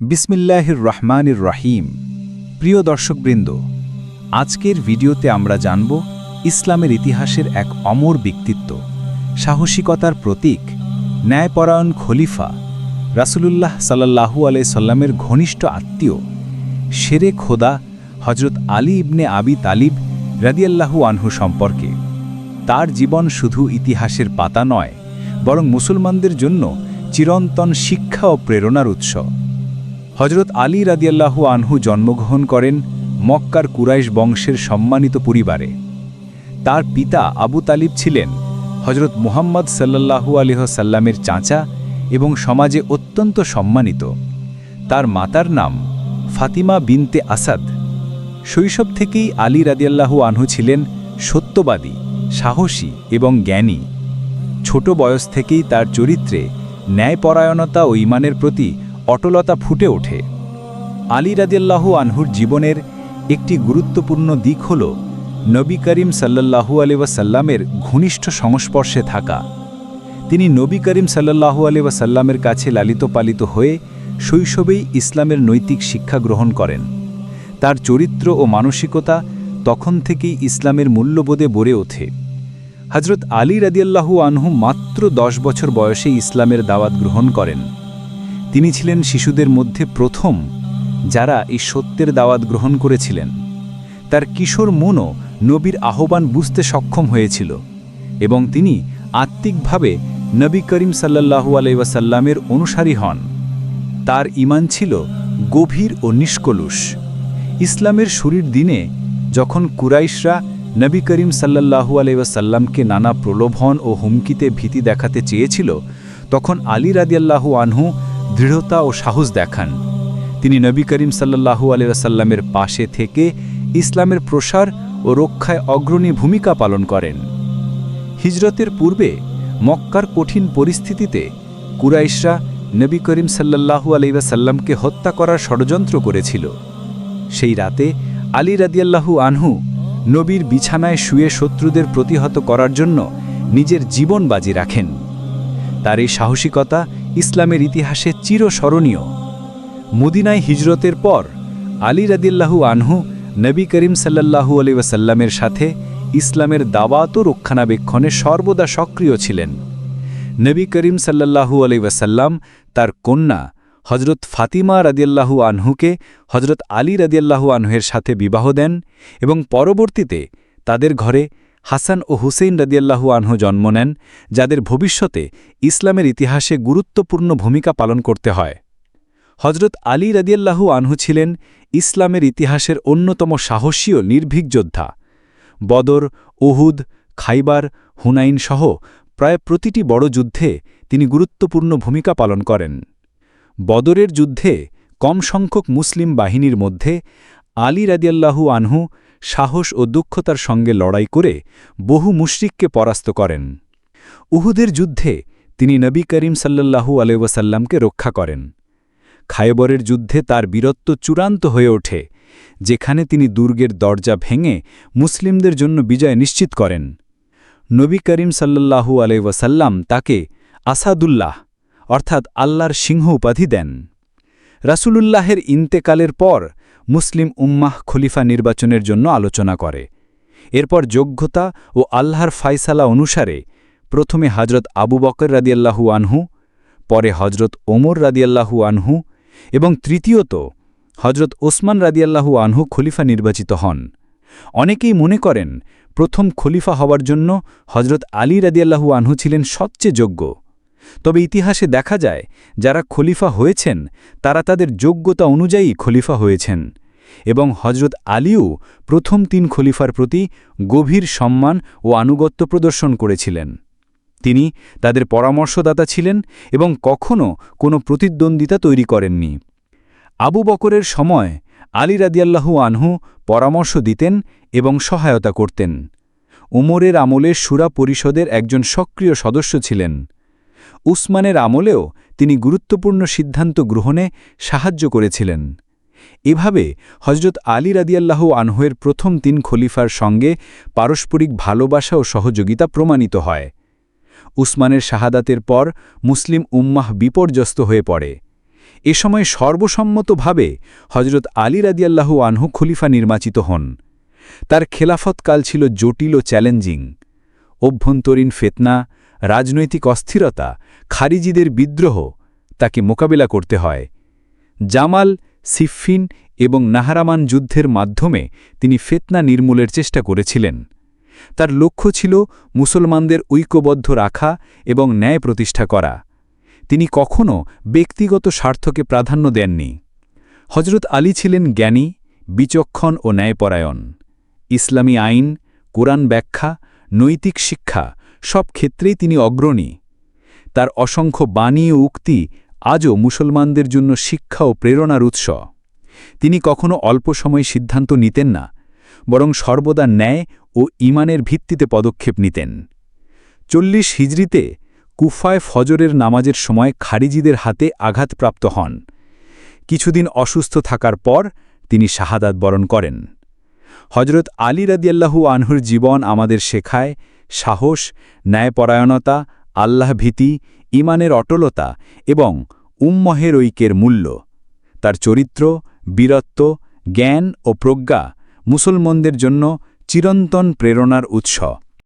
বিসমিল্লাহির রহমানির রহিম। প্রিয় দর্শকবৃন্দ, আজকের ভিডিওতে আমরা জানব ইসলামের ইতিহাসের এক অমর ব্যক্তিত্ব, সাহসিকতার প্রতীক, ন্যায়পরায়ণ খলিফা, রাসূলুল্লাহ সাল্লাহু সাল্লামের ঘনিষ্ঠ আত্মীয় শেরে খোদা হজরত আলী ইবনে আবি তালিব রাদিয়াল্লাহু আনহু সম্পর্কে। তার জীবন শুধু ইতিহাসের পাতা নয়, বরং মুসলমানদের জন্য চিরন্তন শিক্ষা ও প্রেরণার উৎস। হজরত আলী রাদিয়াল্লাহু আনহু জন্মগ্রহণ করেন মক্কার কুরাইশ বংশের সম্মানিত পরিবারে। তার পিতা আবু তালিব ছিলেন হজরত মুহাম্মদ সাল্লাল্লাহু আলিহ সাল্লামের চাচা এবং সমাজে অত্যন্ত সম্মানিত। তার মাতার নাম ফাতিমা বিনতে আসাদ। শৈশব থেকেই আলী রাদিয়াল্লাহু আনহু ছিলেন সত্যবাদী, সাহসী এবং জ্ঞানী। ছোট বয়স থেকেই তার চরিত্রে ন্যায়পরায়ণতা ও ইমানের প্রতি অটলতা ফুটে ওঠে। আলী রাদিয়াল্লাহু আনহুর জীবনের একটি গুরুত্বপূর্ণ দিক হল নবী করিম সাল্লাল্লাহু আলিবাসাল্লামের ঘনিষ্ঠ সংস্পর্শে থাকা। তিনি নবী করিম সাল্লাল্লাহু আলিবাসাল্লামের কাছে লালিত পালিত হয়ে শৈশবেই ইসলামের নৈতিক শিক্ষা গ্রহণ করেন। তার চরিত্র ও মানসিকতা তখন থেকেই ইসলামের মূল্যবোধে গড়ে ওঠে। হজরত আলী রাদিয়াল্লাহু আনহু মাত্র দশ বছর বয়সে ইসলামের দাওয়াত গ্রহণ করেন। তিনি ছিলেন শিশুদের মধ্যে প্রথম যারা এই সত্যের দাওয়াত গ্রহণ করেছিলেন। তার কিশোর মনও নবীর আহ্বান বুঝতে সক্ষম হয়েছিল এবং তিনি আত্মিকভাবে নবী করিম সাল্লাহু আলাইসাল্লামের অনুসারী হন। তার ইমান ছিল গভীর ও নিষ্কলুষ। ইসলামের শুরুর দিনে যখন কুরাইশরা নবী করিম সাল্লাহু আলাইসাল্লামকে নানা প্রলোভন ও হুমকিতে ভীতি দেখাতে চেয়েছিল, তখন আলী রাদিয়াল্লাহু আনহু দৃঢ়তা ও সাহস দেখান। তিনি নবী করিম সাল্লাহু আলাইসাল্লামের পাশে থেকে ইসলামের প্রসার ও রক্ষায় অগ্রণী ভূমিকা পালন করেন। হিজরতের পূর্বে মক্কার কঠিন পরিস্থিতিতে কুরাইশরা নবী করিম সাল্লাহু আলাইসাল্লামকে হত্যা করার ষড়যন্ত্র করেছিল। সেই রাতে আলী রাদিয়াল্লাহু আনহু নবীর বিছানায় শুয়ে শত্রুদের প্রতিহত করার জন্য নিজের জীবন বাজি রাখেন। তার এই সাহসিকতা ইসলামের ইতিহাসে চিরস্মরণীয়। মদিনায় হিজরতের পর আলী রাদিল্লাহু আনহু নবী করিম সাল্লাহু আলি ওয়াসাল্লামের সাথে ইসলামের দাওয়াত ও রক্ষণাবেক্ষণে সর্বদা সক্রিয় ছিলেন। নবী করিম সাল্লাহু আলি ওয়াসাল্লাম তার কন্যা হজরত ফাতিমা রাদিয়াল্লাহু আনহুকে হজরত আলী রাদিয়াল্লাহু আনহুয়ের সাথে বিবাহ দেন এবং পরবর্তীতে তাদের ঘরে হাসান ও হুসেইন রাদিয়াল্লাহু আনহু জন্ম নেন, যাদের ভবিষ্যতে ইসলামের ইতিহাসে গুরুত্বপূর্ণ ভূমিকা পালন করতে হয়। হজরত আলী রাদিয়াল্লাহু আনহু ছিলেন ইসলামের ইতিহাসের অন্যতম সাহসী ও নির্ভীক যোদ্ধা। বদর ওহুদ খাইবার, হুনাইন সহ প্রায় প্রতিটি বড় যুদ্ধে তিনি গুরুত্বপূর্ণ ভূমিকা পালন করেন। বদরের যুদ্ধে কম সংখ্যক মুসলিম বাহিনীর মধ্যে আলী রাদিয়াল্লাহু আনহু সাহস ও দুঃখতার সঙ্গে লড়াই করে বহু মুশরিককে পরাস্ত করেন। উহুদের যুদ্ধে তিনি নবী করিম সাল্লাল্লাহু আলহাসাল্লামকে রক্ষা করেন। খায়বরের যুদ্ধে তার বীরত্ব চূড়ান্ত হয়ে ওঠে, যেখানে তিনি দুর্গের দরজা ভেঙে মুসলিমদের জন্য বিজয় নিশ্চিত করেন। নবী করিম সাল্লাল্লাহু আলহাসাল্লাম তাকে আসাদুল্লাহ, অর্থাৎ আল্লাহর সিংহ উপাধি দেন। রাসূলুল্লাহের ইন্তেকালের পর মুসলিম উম্মাহ খলিফা নির্বাচনের জন্য আলোচনা করে। এরপর যোগ্যতা ও আল্লাহর ফাইসালা অনুসারে প্রথমে হজরত আবু বকর রাদিয়াল্লাহু আনহু, পরে হজরত ওমর রাদিয়াল্লাহু আনহু এবং তৃতীয়ত হজরত ওসমান রাদিয়াল্লাহু আনহু খলিফা নির্বাচিত হন। অনেকেই মনে করেন, প্রথম খলিফা হওয়ার জন্য হজরত আলী রাদিয়াল্লাহু আনহু ছিলেন সবচেয়ে যোগ্য। তবে ইতিহাসে দেখা যায়, যারা খলিফা হয়েছেন, তারা তাদের যোগ্যতা অনুযায়ী খলিফা হয়েছেন এবং হজরত আলীও প্রথম তিন খলিফার প্রতি গভীর সম্মান ও আনুগত্য প্রদর্শন করেছিলেন। তিনি তাদের পরামর্শদাতা ছিলেন এবং কখনও কোনো প্রতিদ্বন্দ্বিতা তৈরি করেননি। আবু বকরের সময় আলী রাদিয়াল্লাহু আনহু পরামর্শ দিতেন এবং সহায়তা করতেন। উমরের আমলে সুরা পরিষদের একজন সক্রিয় সদস্য ছিলেন। উসমানের আমলেও তিনি গুরুত্বপূর্ণ সিদ্ধান্ত গ্রহণে সাহায্য করেছিলেন। এভাবে হজরত আলী রাদিয়াল্লাহ আনহুয়ের প্রথম তিন খলিফার সঙ্গে পারস্পরিক ভালোবাসা ও সহযোগিতা প্রমাণিত হয়। উসমানের শাহাদাতের পর মুসলিম উম্মাহ বিপর্যস্ত হয়ে পড়ে। এ সময় সর্বসম্মতভাবে হজরত আলী রাদিয়াল্লাহু আনহু খলিফা নির্বাচিত হন। তার খেলাফতকাল ছিল জটিল ও চ্যালেঞ্জিং। অভ্যন্তরীণ ফেতনা রাজনৈতিক অস্থিরতা, খারিজিদের বিদ্রোহ তাকে মোকাবিলা করতে হয়। জামাল সিফিন এবং নাহারামান যুদ্ধের মাধ্যমে তিনি ফেতনা নির্মূলের চেষ্টা করেছিলেন। তার লক্ষ্য ছিল মুসলমানদের ঐক্যবদ্ধ রাখা এবং ন্যায় প্রতিষ্ঠা করা। তিনি কখনও ব্যক্তিগত স্বার্থকে প্রাধান্য দেননি। হজরত আলী ছিলেন জ্ঞানী, বিচক্ষণ ও ন্যায়পরায়ণ। ইসলামী আইন, কোরআন ব্যাখ্যা, নৈতিক শিক্ষা সব ক্ষেত্রেই তিনি অগ্রণী। তার অসংখ্য বাণী ও উক্তি আজও মুসলমানদের জন্য শিক্ষা ও প্রেরণার উৎস। তিনি কখনো অল্প সময় সিদ্ধান্ত নিতেন না, বরং সর্বদা ন্যায় ও ইমানের ভিত্তিতে পদক্ষেপ নিতেন। চল্লিশ হিজড়িতে কুফায় ফজরের নামাজের সময় খারিজিদের হাতে আঘাতপ্রাপ্ত হন। কিছুদিন অসুস্থ থাকার পর তিনি শাহাদাত বরণ করেন। হজরত আলী রাদিয়াল্লাহু আনহুর জীবন আমাদের শেখায় সাহস, ন্যায়পরায়ণতা আল্লাহভীতি ইমানের অটলতা এবং উম্মহের ঐক্যের মূল্য। তার চরিত্র, বীরত্ব, জ্ঞান ও প্রজ্ঞা মুসলমানদের জন্য চিরন্তন প্রেরণার উৎস।